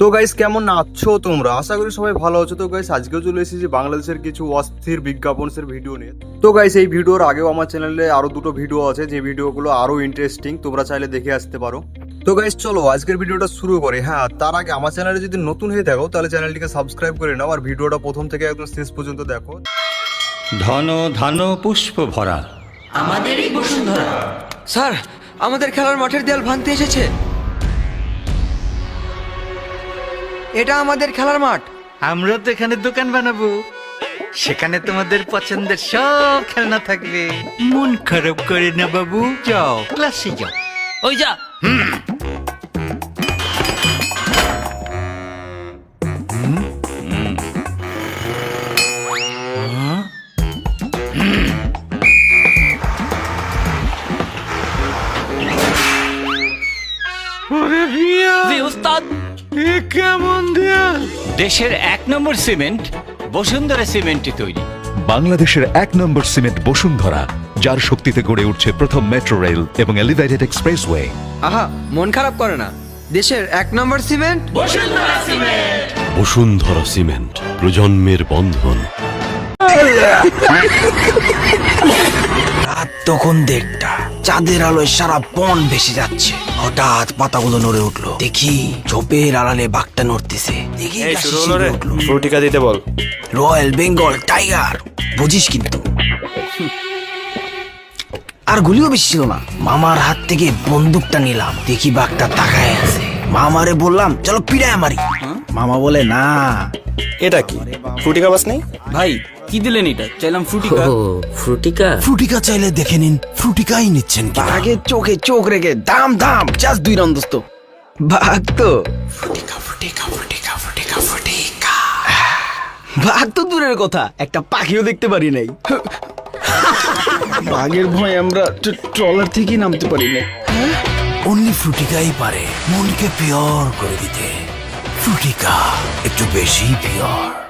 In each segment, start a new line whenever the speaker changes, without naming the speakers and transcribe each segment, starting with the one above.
তো গাইস কেমন আছো তোমরা? আশা করি সবাই ভালো আছো। তো গাইস আজকেও চলে এসেছি বাংলাদেশের কিছু অস্থির বিজ্ঞাপনের ভিডিও নিয়ে। তো গাইস এই ভিডিওর আগেও আমার চ্যানেলে আরও দুটো ভিডিও আছে যে ভিডিওগুলো আরও ইন্টারেস্টিং তোমরা চাইলে দেখে আসতে পারো। তো গাইস চলো আজকের ভিডিওটা শুরু করি। হ্যাঁ তার আগে আমার চ্যানেলে যদি নতুন হয়ে থাকো তাহলে চ্যানেলটিকে সাবস্ক্রাইব করে নাও আর ভিডিওটা প্রথম থেকে একদম শেষ পর্যন্ত দেখো।
ধন ধান পুষ্প ভরা।
আমাদেরই বসুন্ধরা।
স্যার আমাদের খেলার মাঠের দেয়াল ভাঙতে এসেছে। এটা আমাদের খেলার মাঠ।
আমরা তো এখানে দোকান বানাবো। সেখানে তোমাদের পছন্দের সব খেলনা থাকবে। মন খারাপ করে না বাবু যাও ক্লাসে যাও।
ওই যা।
কেমন দেশের এক নম্বর সিমেন্ট বসুন্ধরা সিমেন্টে তৈরি।
বাংলাদেশের এক নম্বর সিমেন্ট বসুন্ধরা যার শক্তিতে গড়ে উঠছে প্রথম মেট্রো রেল এবং এলিভেটেড এক্সপ্রেসওয়ে।
আহা মন খারাপ করে না। দেশের এক নম্বর cement?
Bashundhara cement! Bashundhara cement প্রজন্মের বন্ধন।
রাত তখন দেড়টা। চাঁদের আলোয় সারা বন ভেসে যাচ্ছে। হঠাৎ পাতাগুলো নড়ে উঠল। দেখি ঝোপের আড়ালে বাঘটা নড়তেছে। দেখি।
ফ্রুটিকা দিতে বল।
Royal Bengal tiger. বুঝিস কিন্তু। আর গুলিও বেশি ছিল না। মামার হাত থেকে বন্দুকটা নিলাম। দেখি বাঘটা তাকায় আছে। মামারে বললাম চলো পিড়ায় মারি। মামা বলে না।
এটা কি? ফ্রুটিকা বাস নেই?
ভাই কি দিলেন এটা? চাইলাম ফ্রুটিকা। ও ফ্রুটিকা?
ফ্রুটিকা চাইলে দেখে নিন ফ্রুটিকাই নিচ্ছেন বাঘে চোখে চোখ রেখে দাম দাম জাস্ট দুই রান দোস্ত। বাঘ তো ফ্রুটিকা ফ্রুটিকা ফ্রুটিকা ফ্রুটিকা ফ্রুটিকা। বাঘ তো দূরের কথা একটা পাখিও দেখতে পারি নাই। বাঘের ভয় আমরা ট্রলার থেকেই নামতে পারি না অনলি ফ্রুটিকাই পারে। মনকে পিওর করে দিতে। ফ্রুটিকা একটু বেশি পিওর।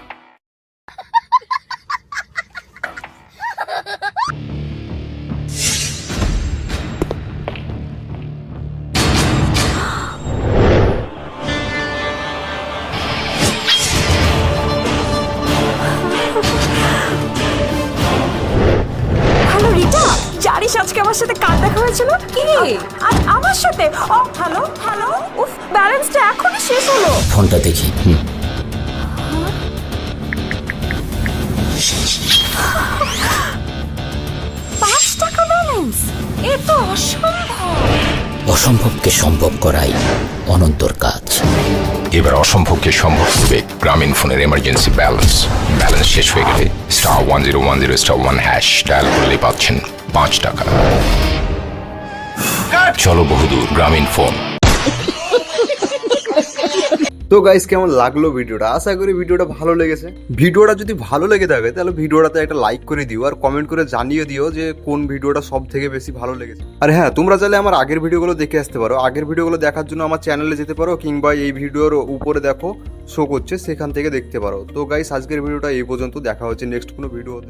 জানিস আজকে আমার সাথে কার দেখা হয়েছিল? কি? আর আমার সাথে? ও হ্যালো হ্যালো উফ ব্যালেন্সটা এখনই শেষ হলো।
ফোনটা দেখি
অসম্ভব।
অসম্ভবকে সম্ভব করাই অনন্তর কাজ।
এবার অসম্ভবকে সম্ভব করবে গ্রামীণ ফোনের এমার্জেন্সি ব্যালেন্স ব্যালেন্স শেষ হয়ে গেলে star one zero one zero star one hash dial করলে পাচ্ছেন পাঁচ টাকা। চলো বহুদূর গ্রামীণ ফোন।
তো গাইস কেমন লাগল ভিডিওটা? আশা করি ভিডিওটা ভালো লেগেছে। ভিডিওটা যদি ভালো লেগে থাকে, তাহলে ভিডিওটাতে একটা লাইক করে দিও আর কমেন্ট করে জানিয়ে দিও যে কোন ভিডিওটা সব থেকে বেশি ভালো লেগেছে। আর হ্যাঁ তোমরা চাইলে আমার আগের ভিডিওগুলো দেখে আসতে পারো। আগের ভিডিওগুলো দেখার জন্য আমার চ্যানেলে যেতে পারো কিংবা এই ভিডিওর উপরে দেখো শো করছে, সেখান থেকে দেখতে পারো। তো গাইস আজকের ভিডিওটা এই পর্যন্ত। দেখা হচ্ছে নেক্সট কোনো ভিডিওতে